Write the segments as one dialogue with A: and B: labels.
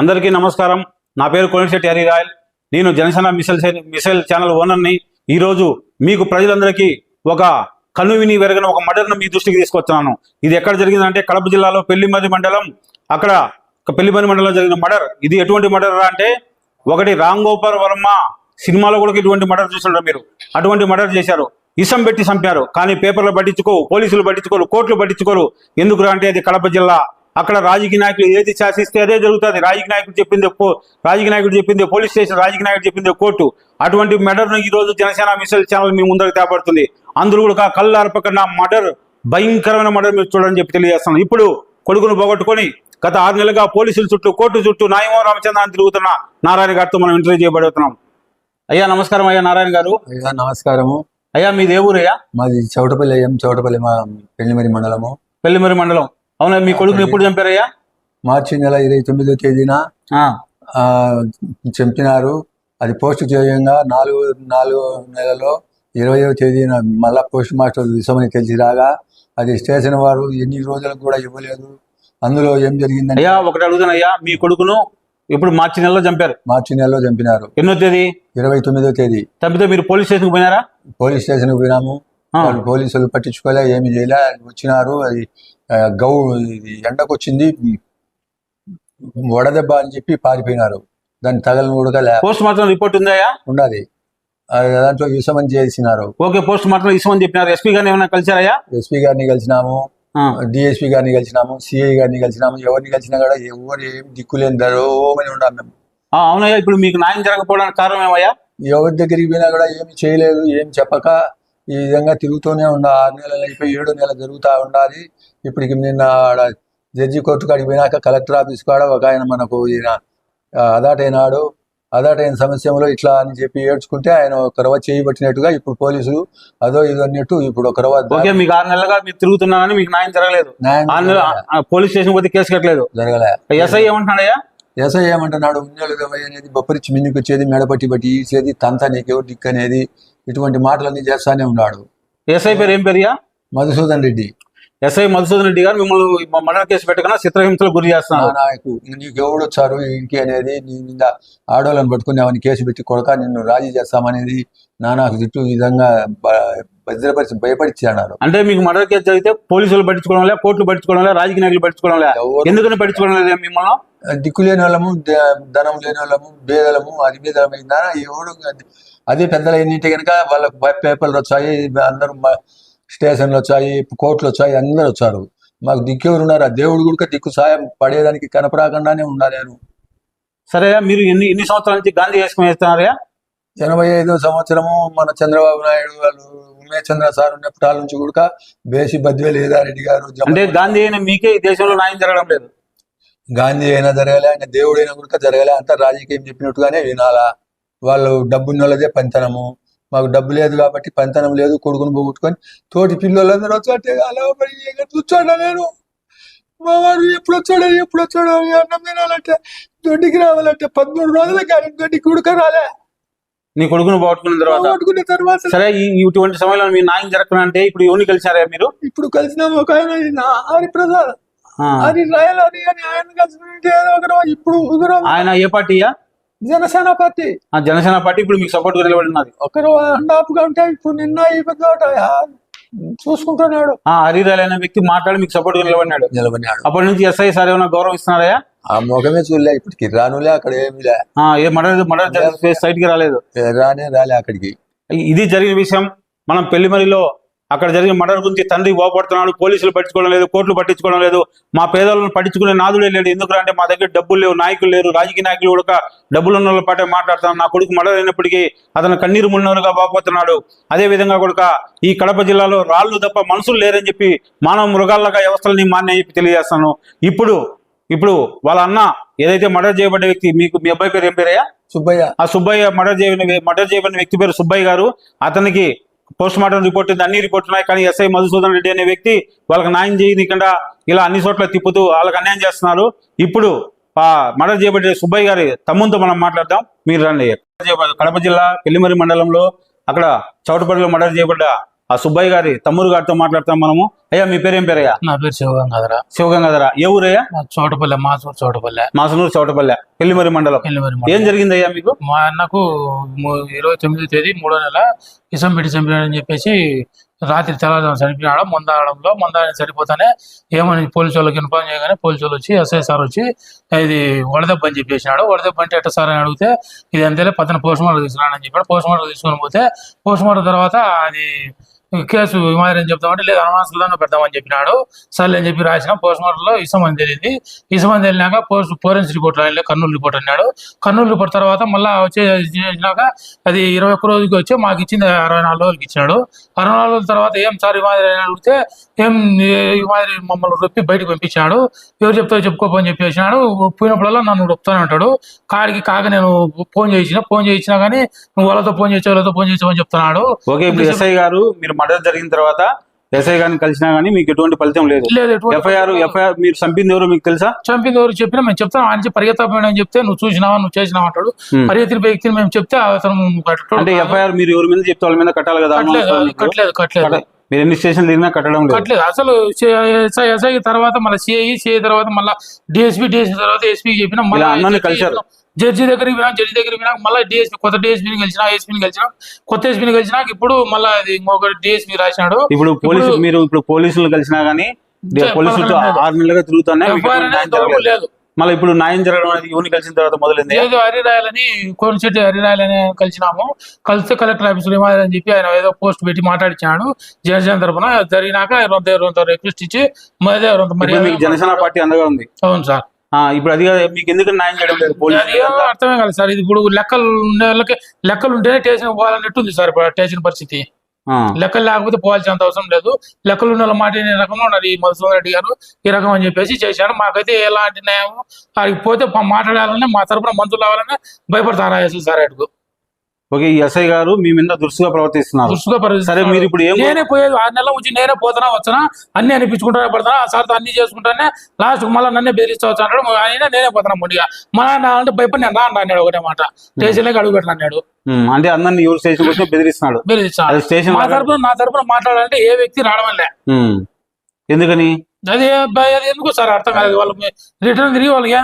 A: అందరికీ నమస్కారం. నా పేరు కోనిశెట్టి హరి రాయల్. నేను జనసేన మిసైల్ మిసైల్ ఛానల్ ఓనర్ని. ఈరోజు మీకు ప్రజలందరికీ ఒక కన్ను విని వెరగని ఒక మర్డర్ను మీ దృష్టికి తీసుకొస్తున్నాను. ఇది ఎక్కడ జరిగిందంటే కడప జిల్లాలో పెళ్ళిమర్రి మండలం. అక్కడ ఒక పెళ్ళిమర్రి మండలంలో జరిగిన మర్డర్ ఇది ఎటువంటి మర్డర్ అంటే ఒకటి రామ్ గోపాల్ వర్మ సినిమాలో కూడా ఇటువంటి మర్డర్ చూస్తుంటారు మీరు? అటువంటి మర్డర్ చేశారు. ఇసం పెట్టి చంపారు. కానీ పేపర్లు పట్టించుకో పోలీసులు పట్టించుకోరు కోర్టులు పట్టించుకోరు. ఎందుకు అంటే అది కడప జిల్లా అక్కడ రాజకీయ నాయకులు ఏది శాసిస్తే అదే జరుగుతుంది. రాజకీయ నాయకుడు చెప్పింది పో- రాజకీయ నాయకుడు చెప్పింది పోలీస్ స్టేషన్ రాజకీయ నాయకుడు చెప్పింది కోర్టు. అటువంటి మర్డర్ను ఈ రోజు జనసేన మిసైల్ ఛానల్ మీ ముందరకు తేపడుతుంది అందులో కూడా కళ్ళు అర్పకన్నా మర్డర్ భయంకరమైన మర్డర్ మీరు చూడని చెప్పి తెలియజేస్తున్నాను. ఇప్పుడు కొడుకును పోగొట్టుకొని గత ఆరు నెలలుగా పోలీసుల చుట్టూ కోర్టు చుట్టూ న్యాయమో రామచంద్రాన్ని తిరుగుతున్న నారాయణ గారితో మనం ఇంటర్వ్యూ చేయబడుతున్నాం. అయ్యా నమస్కారం అయ్యా నారాయణ గారు.
B: అయ్యా నమస్కారము.
A: అయ్యా మీది ఏ ఊరయ్యా?
B: మాది చౌటపల్లి అయ్యాం. చౌటపల్లి మా పెళ్ళిమరి మండలము.
A: పెళ్ళిమరి మండలం. అవునా మీ కొడుకుని ఎప్పుడు చంపారయ్యా?
B: మార్చి నెల ఇరవై తొమ్మిదో తేదీన చంపినారు. అది పోస్ట్ చేయంగా నాలుగు నాలుగు నెలలో ఇరవయో తేదీన మళ్ళా పోస్ట్ మాస్టర్ విషమని తెలిసి రాగా అది స్టేషన్ వారు ఎన్ని రోజులకు కూడా ఇవ్వలేదు. అందులో ఏం జరిగిందంటే
A: అయ్యా ఒకటి అడుగుతానయ్యా మీ కొడుకును ఇప్పుడు మార్చి నెలలో చంపారు?
B: మార్చి నెలలో చంపినారు.
A: ఎన్నో తేదీ?
B: ఇరవై తొమ్మిదో తేదీ.
A: చంపితే మీరు పోలీస్ స్టేషన్కి పోయినారా?
B: పోలీస్ స్టేషన్కి పోయినాము. వాళ్ళు పోలీసులు పట్టించుకోలే ఏమి చేయలే వచ్చినారు. అది గౌ ఎండకు వచ్చింది వడదెబ్బ అని చెప్పి పారిపోయినారు. దాన్ని తగలను కూడా లే
A: పోస్ట్ మార్టం రిపోర్ట్ ఉందాయా
B: ఉండాలి ఆ, దాంట్లో విషమని చేసినారు.
A: ఓకే పోస్ట్ మార్టం ఇస్తామని చెప్పినారు. ఎస్పీ గారిని ఏమైనా కలిసారయ్యా
B: ఎస్పీ గారిని కలిసినాము డిఎస్పీ గారిని కలిసినాము సిఐ గారిని కలిసినాము. ఎవరిని కలిసినా కూడా ఎవరు ఏం దిక్కులేని దరోమని ఉన్నాం మేము.
A: అవునయ్యా ఇప్పుడు మీకు న్యాయం జరగకపోవడానికి కారణం ఏమయ్యా?
B: ఎవరి దగ్గరికి పోయినా కూడా ఏమి చేయలేదు ఏం చెప్పక ఈ విధంగా తిరుగుతూనే ఉండా ఆరు నెలలు అయిపోయి ఏడు నెలలు జరుగుతూ ఉండాలి. ఇప్పటికి నిన్న ఆడ జడ్జి కోర్టు కాడికి పోయినాక కలెక్టర్ ఆఫీస్ కాడ ఒక ఆయన మనకు ఈయన అదాటైనాడు. అదాటైన సమస్యలో ఇట్లా అని చెప్పి ఏడ్చుకుంటే ఆయన ఒక రవ చేయబట్టినట్టుగా ఇప్పుడు పోలీసులు అదో ఇదో అన్నట్టు ఇప్పుడు ఒక రవ
A: ఓకే మీకు ఆరు నెలలుగా మీరు తిరుగుతున్నారని మీకు న్యాయం జరగలేదు. పోలీస్ స్టేషన్ పోతే కేసు కట్టలేదు.
B: జరగలే.
A: ఎస్ఐ ఏమంటున్నాడయ్యా?
B: ఎస్ఐ ఏమంటున్నాడు? ఉన్నోళ్ళు ఇరవై అనేది బొప్పరిచ్చి మిన్నుకు వచ్చేది మెడపట్టి బట్టి ఈసేది తంత నీకెవరు దిక్కు అనేది ఇటువంటి మాటలన్నీ చేస్తానే ఉన్నాడు.
A: ఎస్ఐ పేరు ఏం పేరుయా
B: మధుసూదన్ రెడ్డి.
A: ఎస్ఐ మధుసూదన్ రెడ్డి గారు మిమ్మల్ని మర్డర్ కేసు పెట్టకుండా చిత్రహింసలు గురి
B: నా
A: చేస్తున్నారు
B: నాకు నీకు ఎవడు వచ్చారు? ఇంటికి అనేది నీ మీద ఆడవాళ్ళని పట్టుకుని అవన్నీ కేసు పెట్టి కొడక నిన్ను రాజీ చేస్తామనేది నానాకు తిట్టు ఈ విధంగా భద్రపరిచి భయపడిచి అన్నారు.
A: అంటే మీకు మర్డర్ కేసు జరిగితే పోలీసులు పట్టించుకోవడం లే కోర్టులు పట్టించుకోవడం లే రాజకీయ నాయకులు పట్టించుకోవడం లే. ఎందుకని పట్టించుకోవడం లేదు మిమ్మల్ని?
B: దిక్కు లేని వాళ్ళము ధనం లేని వాళ్ళము బేదలము అది బేదలమైందా ఎవడు అదే పెద్దలు ఏంటంటే కనుక వాళ్ళకు పే- పేపర్లు వచ్చాయి అందరూ స్టేషన్లు వచ్చాయి కోర్టులు వచ్చాయి అందరూ వచ్చారు. మాకు దిక్కు ఎవరు ఉన్నారు? ఆ దేవుడు కూడా దిక్కు సాయం పడేదానికి కనపరాకుండానే ఉన్నా నేను
A: సరే మీరు ఎన్ని ఎన్ని సంవత్సరాల నుంచి గాంధీ వేసుకుని వేస్తున్నారా
B: ఎనభై ఐదో సంవత్సరము మన చంద్రబాబు నాయుడు వాళ్ళు ఉమేష్ చంద్ర సార్ ఉన్నప్పటి నుంచి కూడా బేసి బద్వే లేదారెడ్డి గారు
A: అంటే గాంధీ అయిన మీకే ఈ దేశంలో న్యాయం జరగడం లేదు.
B: గాంధీ అయినా జరగలే ఆయన దేవుడైనా కూడా జరగలే అంతా రాజకీయం చెప్పినట్టుగానే వినాలా. వాళ్ళు డబ్బున్న వాళ్ళదే పంతనము. మాకు డబ్బు లేదు కాబట్టి పంతనం లేదు కొడుకుని పోగొట్టుకొని తోటి పిల్లలందరూ వచ్చాటే అలా కూర్చోడా నేను. మా వాడు ఎప్పుడు వచ్చాడో ఎప్పుడు వచ్చాడో అన్నం తినాలంటే దొడ్డికి రావాలంటే పదమూడు రోజులు కానీ దొడ్డికి ఉడక రాలే.
A: నీ కొడుకును పోగొట్టుకున్న తర్వాత?
B: పోగొట్టుకున్న తర్వాత
A: సరే ఇటువంటి సమయంలో మీ న్యాయం జరగకుండా అంటే ఇప్పుడు ఎవరిని కలిసారా మీరు?
B: ఇప్పుడు కలిసిన ఒక ఆయన హరిప్రసాద్. అది రాయల్ అని ఆయన కలిసి ఇప్పుడు
A: ఆయన ఏ పార్టీయా?
B: జనసేన పార్టీ.
A: ఆ జనసేన పార్టీ ఇప్పుడు మీకు సపోర్ట్ నిలబడి ఉన్నది
B: ఒకరు హాఫ్గా ఉంటే ఇప్పుడు నిన్న ఈ పెద్ద చూసుకుంటున్నాడు.
A: ఆ హరిరాల్ అనే వ్యక్తి మాట్లాడి మీకు సపోర్ట్ నిలబడినాడు.
B: నిలబడినాడు.
A: అప్పటి నుంచి ఎస్ఐ సార్ ఏమైనా గౌరవం ఇస్తున్నారయ్యా
B: ఆ ముఖమే చూడలే ఇప్పటికి రానులే అక్కడ ఏమి లే.
A: ఆ, ఏ మర్డర్ జరిగే సైట్కి రాలేదు.
B: రానే రాలే అక్కడికి.
A: ఇది జరిగిన విషయం మనం పెళ్ళిమరిలో అక్కడ జరిగిన మర్డర్ గురించి తండ్రి బాగుపడుతున్నాడు పోలీసులు పట్టించుకోవడం లేదు కోర్టులు పట్టించుకోవడం లేదు. మా పేదలను పట్టించుకునే నాదుడే లేడు. ఎందుకంటే మా దగ్గర డబ్బులు లేవు నాయకులు లేరు. రాజకీయ నాయకులు కూడా డబ్బులు ఉన్న వాళ్ళ పాటే మాట్లాడుతున్నాను నా కొడుకు మర్డర్ అయినప్పటికీ అతను కన్నీరు మున్నోరుగా బాగుపోతున్నాడు అదే విధంగా కూడా ఈ కడప జిల్లాలో రాళ్ళు తప్ప మనుషులు లేరని చెప్పి మానవ మృగాలుగా వ్యవస్థలని మాన్య చెప్పి తెలియజేస్తాను. ఇప్పుడు ఇప్పుడు వాళ్ళ అన్న ఏదైతే మర్డర్ చేయబడ్డ వ్యక్తి మీకు మీ అబ్బాయి పేరు ఏం పేరయ్యా?
B: సుబ్బయ్య.
A: ఆ సుబ్బయ్య మర్డర్ చేయబడిన మర్డర్ చేయబడిన వ్యక్తి పేరు సుబ్బయ్య గారు. అతనికి పోస్ట్ మార్టం రిపోర్ట్ ఉంది. అన్ని రిపోర్ట్ ఉన్నాయి. కానీ ఎస్ఐ మధుసూదన్ రెడ్డి అనే వ్యక్తి వాళ్ళకి న్యాయం చేయకుండా ఇలా అన్ని చోట్ల తిప్పుతూ వాళ్ళకి అన్యాయం చేస్తున్నారు. ఇప్పుడు ఆ మర్డర్ చేయబడిన సుబ్బయ్య గారి తమ్ముతో మనం మాట్లాడదాం. మీరు రండి. కడప జిల్లా పెళ్ళిమరి మండలంలో అక్కడ చౌటపల్లిలో మర్డర్ చేయబడ్డ ఆ సుబ్బయ్య గారి తమ్ముడు గారితో మాట్లాడతాం మనము. అయ్యా మీ పేరు ఏం పేరయ్యా?
C: నా పేరు శివగంగాధర.
A: శివగంగాధర. ఏ ఊరయ్యా?
C: చోటపల్లె మాసూరు చోటపల్లె.
A: మాసనూరు చౌటపల్లె పెళ్ళిమరి మండలం.
C: పెళ్ళిమరి
A: ఏం జరిగిందయ్యా మీకు?
C: మా అన్నకు ఇరవై తొమ్మిదో తేదీ మూడో నెల ఇసం పెట్టి చంపినాడని చెప్పేసి రాత్రి తెల్లవారుజామున చనిపోయినాడు. మందాడంలో మందాడం సరిపోతానే ఏమని పోలీసు వాళ్ళకి ఇన్ఫార్మ్ చేయగానే పోలీసు వాళ్ళు వచ్చి ఎస్ఐ సార్ వచ్చి ఇది వడదెబ్బ అని చెప్పేసినాడు. వడదెబ్బ అంటే ఎట్ట సార్ అని అడిగితే ఇది అంతేలే పక్కన పోస్ట్ మార్టం తీసుకున్నాడని చెప్పాడు. పోస్ట్ మార్టం తీసుకొని పోతే పోస్ట్ మార్టం తర్వాత అది కేసు విమానం చెప్తామంటే లేదు అనుమానాస్పదంగా పెడతామని చెప్పినాడు. సర్లే అని చెప్పి రాసిన పోస్ట్ మార్టం లో ఇసమని తెలిసింది ఇసమని తెలినాక పోస్ట్ ఫోరెన్సిక్ రిపోర్ట్ రాయలే కర్నూలు రిపోర్ట్ అన్నాడు. కర్నూలు రిపోర్ట్ తర్వాత మళ్ళా వచ్చే చేసినాక అది ఇరవై ఒక్క రోజుకి వచ్చి మాకు ఇచ్చింది అరవై నాలుగు రోజులకి ఇచ్చాడు అరవై నాలుగు రోజుల తర్వాత ఏం సార్ ఈ మాదిరి అని అడిగితే ఏం ఈ మాదిరి మమ్మల్ని రొప్పి బయటకు పంపించాడు. ఎవరు చెప్తారో చెప్పుకోపని చెప్పేసినాడు పోయినప్పుడల్లా నన్ను రొప్పుతానే ఉంటాడు కాడికి కాక నేను ఫోన్ చేసిన ఫోన్ చేయించినా కానీ నువ్వు వాళ్ళతో ఫోన్ చేసావు వాళ్ళతో ఫోన్ చేసావని చెప్తున్నాడు.
A: ఓకే ఇప్పుడు ఎస్ఐ గారు మీరు మర్డర్ జరిగిన తర్వాత ఎస్ఐ గారిని కలిసినా గానీ మీకు ఎటువంటి ఫలితం లేదు.
C: లేదు ఎటువంటి-
A: ఎఫ్ఐఆర్ ఎఫ్ఐఆర్ మీరు చంపింది ఎవరో మీకు తెలుసా?
C: చంపింది ఎవరు చెప్పినా మేము చెప్తాం. ఆయన పరిగెత్తపోయినా అని చెప్తే నువ్వు చూసినావా నువ్వు చేసినావా అంటాడు. పరిగెత్తిన వ్యక్తిని మేము చెప్తే అతను.
A: అంటే ఎఫ్ఐఆర్ మీరు ఎవరి మీద చెప్తే వాళ్ళ మీద కట్టాలి కదా?
C: కట్టలేదు. కట్టలేదు కట్టలేదు.
A: కట్ట- మీరు ఎన్ని స్టేషన్ తిరిగినా కట్టడం లేదు
C: కట్టలేదు అసలు ఎస్ఐ ఎస్ఐ తర్వాత మళ్ళీ సిఐ సిఐ తర్వాత మళ్ళీ డిఎస్పీ డిఎస్పీ తర్వాత ఎస్పీ చెప్పిన
A: అన్నని కలిశారు.
C: జడ్జి దగ్గరికి పోయినా జడ్జి దగ్గరికి పోయినా మళ్ళీ డిఎస్పీ కొత్త డిఎస్పీని గెలిచినా ఎస్పీని గెలిచినా కొత్త ఎస్పీని గెలిచినా ఇప్పుడు మళ్ళీ అది ఇంకొక డిఎస్పీ రాసినాడు
A: ఇప్పుడు పోలీసు మీరు ఇప్పుడు పోలీసులు కలిసినా గానీ
C: పలకడం లేదు.
A: ఆరు నెలలుగా తిరుగుతానే మీకు
C: ఎఫ్ఐఆర్
A: ఎటువంటి న్యాయం
C: అనేది ఇంతవరకు
A: జరగలేదు.
C: లేదు
A: మళ్ళీ ఇప్పుడు న్యాయం జరగడం అనేది యూని కలిసిన తర్వాత మొదలైంది.
C: ఏదో హరిరాయలని కోరిచెట్టి హరిరాయలని కలిసినాము. కలిస్తే కలెక్టర్ ఆఫీసులో ఏమాదిరి అని చెప్పి ఆయన ఏదో పోస్ట్ పెట్టి మాట్లాడించాడు. జనసేన తరపున జరిగినాక రొంత రిక్వెస్ట్ ఇచ్చి మదే
A: జనసేన పార్టీ అండగా ఉంది.
C: అవును సార్.
A: ఇప్పుడు అది కాదు, మీకు ఎందుకు న్యాయం చేయడం లేదు? పోలీసులు
C: అర్థమే కాదు సార్. ఇది ఇప్పుడు లెక్కలు ఉండే వాళ్ళకి లెక్కలు ఉంటేనే స్టేషన్ పోవాలన్నట్టు ఉంది సార్ ఇప్పుడు స్టేషన్ పరిస్థితి. లెక్కలు లేకపోతే పోవాల్సినంత అవసరం లేదు. లెక్కలు ఉన్న మాట ఈ రకంలో ఉన్నారు ఈ మధుసూదన్ రెడ్డి గారు. ఈ రకం అని చెప్పేసి చేశారు. మాకైతే ఎలాంటి న్యాయం? ఆడికి పోతే మాట్లాడాలన్నా మా తరపున మంత్రులు అవ్వాలన్నా భయపడతారా ఎస్ఎల్ సార్
A: ఓకే ఈ ఎస్ఐ గారు మీ మీద దురుసుగా ప్రవర్తిస్తున్నారు.
C: దుస్తుగా
A: సరే మీరు ఇప్పుడు ఏం
C: నేనే పోయేది ఆరు నెలల నుంచి నేనే పోతున్నా వచ్చనా అన్ని అనిపించుకుంటానే పడతానా ఆ సార్తో అన్ని చేసుకుంటానే లాస్ట్ మళ్ళీ నన్నే బెదిరిస్తావచ్చు అంటాడు ఆయన నేనే పోతున్నా మొండిగా. మా అంటే భయపడి నేను రాను అన్నాడు ఒకటే మాట. స్టేషన్లోకి అడుగు పెట్టను అన్నాడు.
A: ఉమ్, అంటే అందరిని ఎవరు స్టేషన్ వచ్చి బెదిరిస్తున్నాడు.
C: బెదిరిస్తాడు.
A: స్టేషన్ లాగా-
C: తరపున నా తరపున మాట్లాడాలంటే ఏ వ్యక్తి రావడం
A: ఎందుకని?
C: అది అది ఎందుకు సార్ అర్థం కాదు వాళ్ళకి రిటర్న్ తిరిగి వాళ్ళకి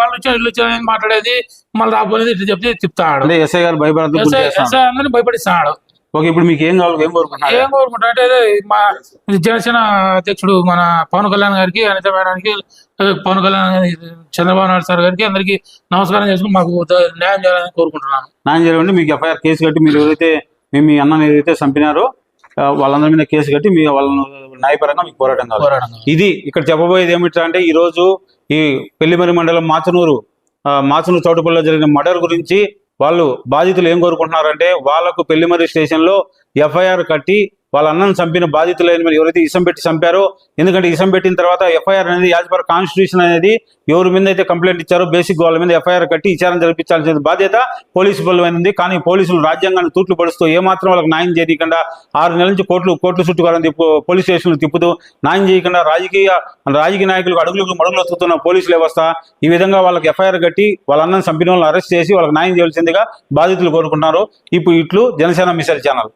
C: వాళ్ళు వచ్చి ఇల్లు వచ్చి మాట్లాడేది మళ్ళీ రాబోయేది ఇట్లా చెప్తే
A: అంటే ఎస్ఐ గారు భయపడద్దు
C: ఎస్ఐ అందరినీ భయపడిస్తాడు.
A: ఓకే ఇప్పుడు మీకు ఏం కావాలి ఏం కోరుకుంటున్నారు?
C: ఏం కోరుకుంటా అంటే మా జనసేన అధ్యక్షుడు మన పవన్ కళ్యాణ్ గారికి అనిత మేడానికి పవన్ కళ్యాణ్ చంద్రబాబు నాయుడు సార్ గారికి అందరికి నమస్కారం చేసుకుని మాకు న్యాయం చేయాలని కోరుకుంటున్నాను.
A: న్యాయం జరగండి మీకు ఎఫ్ఐఆర్ కేసు కట్టి మీరు ఎవరైతే మీ అన్నని ఏదైతే చంపినారో వాళ్ళందరి మీద కేసు కట్టి మీ వాళ్ళను న్యాయపరంగా మీకు పోరాటం కావాలి. ఇది ఇక్కడ చెప్పబోయేది ఏమిటంటే అంటే ఈ రోజు ఈ పెళ్ళిమరి మండలం మాచనూరు మాచనూరు చౌటుపల్లిలో జరిగిన మర్డర్ గురించి వాళ్ళు బాధితులు ఏం కోరుకుంటున్నారంటే వాళ్ళకు పెళ్ళిమరి స్టేషన్లో ఎఫ్ఐఆర్ కట్టి వాళ్ళ అన్నను చంపిన బాధితులైన మరి ఎవరైతే ఇసం పెట్టి చంపారో ఎందుకంటే ఇసం పెట్టిన తర్వాత ఎఫ్ఐఆర్ అనేది యాజ్ పర్ కాన్స్టిట్యూషన్ అనేది ఎవరి మీద అయితే కంప్లైంట్ ఇచ్చారో బేసిక్ వాళ్ళ మీద ఎఫ్ఐఆర్ కట్టి విచారణ జరిపించాల్సిన బాధ్యత పోలీసు బలమైనది. కానీ పోలీసులు రాజ్యాంగాన్ని తూట్లు పడుస్తూ ఏమాత్రం వాళ్ళకి న్యాయం చేయకుండా ఆరు నెలల నుంచి కోట్లు కోట్లు చుట్టుకోవాలని తిప్పు పోలీస్ స్టేషన్లు తిప్పుతూ న్యాయం చేయకుండా రాజకీయ రాజకీయ నాయకులకు అడుగులకు మడుగులు వస్తున్న పోలీసు వ్యవస్థ ఈ విధంగా వాళ్ళకి ఎఫ్ఐఆర్ కట్టి వాళ్ళ అన్నం చంపిన వాళ్ళని అరెస్ట్ చేసి వాళ్ళకి న్యాయం చేయాల్సిందిగా బాధితులు కోరుకుంటున్నారు. ఇప్పుడు ఇట్లు జనసేన మిసైల్ ఛానల్.